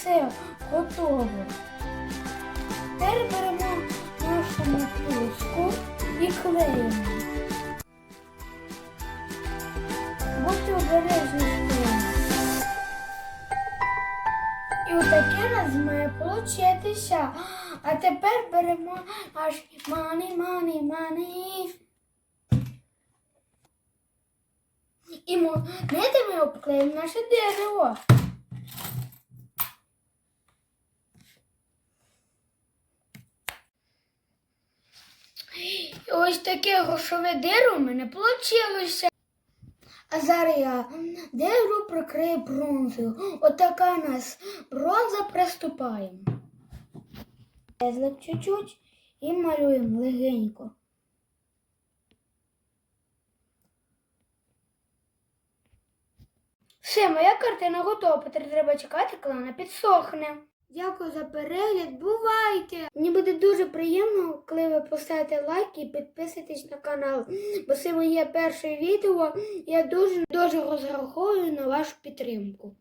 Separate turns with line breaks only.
Все, готово. Тепер беремо нашу мотузку і клеїмо. Будьте обережні з ним. І отаке нас має получитися. А тепер беремо наш мани, мани, мани. І монетами обклеїмо наше дерево. І ось таке грошове дерево в мене вийшло. А зараз я дерево прикрию бронзою. Отака у нас бронза приступаємо. Пезлик чуть-чуть і малюємо легенько. Все, моя картина готова. Тепер треба чекати, коли вона підсохне. Дякую за перегляд. Бувайте! Мені буде дуже приємно, коли ви поставите лайк і підписуєтесь на канал. Бо це моє перше відео. Я дуже дуже розраховую на вашу підтримку.